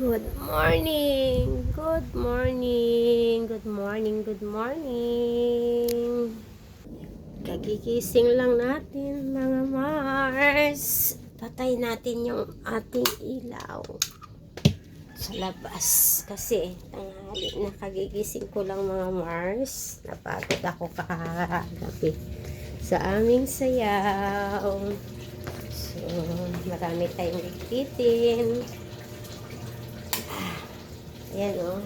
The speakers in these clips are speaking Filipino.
Good morning! Good morning! Good morning! Good morning! Kagigising lang natin mga Mars. Patay natin yung ating ilaw sa labas. Kasi tanghali na kagigising ko lang mga Mars. Napagod ako kakagabi sa aming sayaw. So, marami tayong ligpitin. Ayan o.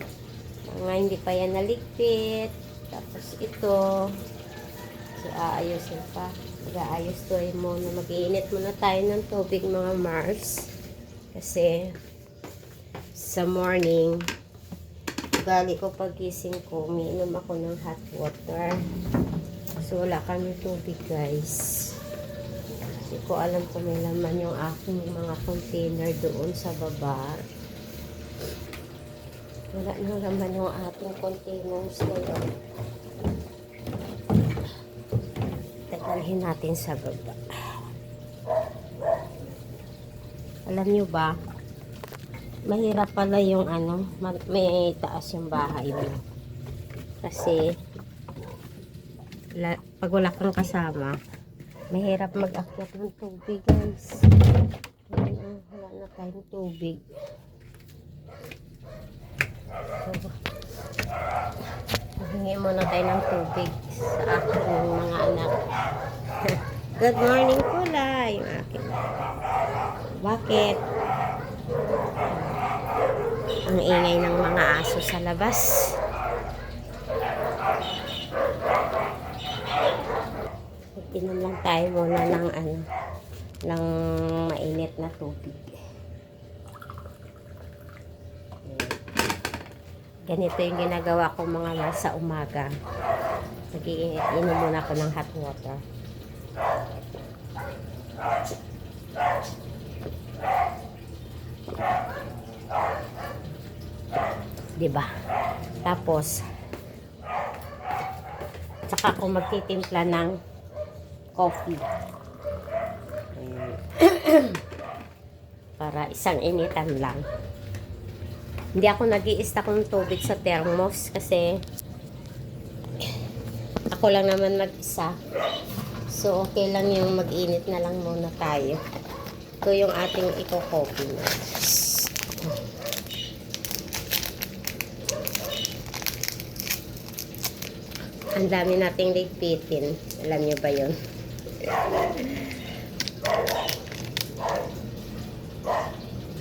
Mga hindi pa yan naligpit. Tapos ito. So, aayusin pa. Mag-aayos to ay muna. Mag-iinit muna tayo ng tubig mga Mars. Kasi sa morning, gali ko pagising ko, umiinom ako ng hot water. So, wala kami tubig guys. Hindi ko alam kung may laman yung aking mga container doon sa baba. Wala na naman yung ating containers ngayon. Tagalhin natin sa baba. Alam nyo ba, mahirap pala yung ano, ma- may taas yung bahay mo. Kasi, la, pag wala kang kasama, mahirap mag-akyat ng tubig guys. Ayun, Wala na tayong tubig. Hingi muna tayo ng tubig sa aking mga anak. Good morning kulay. Yung aking. Bakit? Ang ingay ng mga aso sa labas. Inom lang tayo muna ng ano, ng mainit na tubig. Ganito yung ginagawa ko mga mas sa umaga. Nag-iinom muna ako ng hot water. Diba? Tapos, saka ako magtitimpla ng coffee. Para isang initan lang. Hindi ako nag i-stack ng tubig sa thermos kasi ako lang naman mag-isa. So, okay lang yung mag-init na lang muna tayo. Ito yung ating iko-coffee na. Ang dami nating ligpitin. Alam nyo ba yun?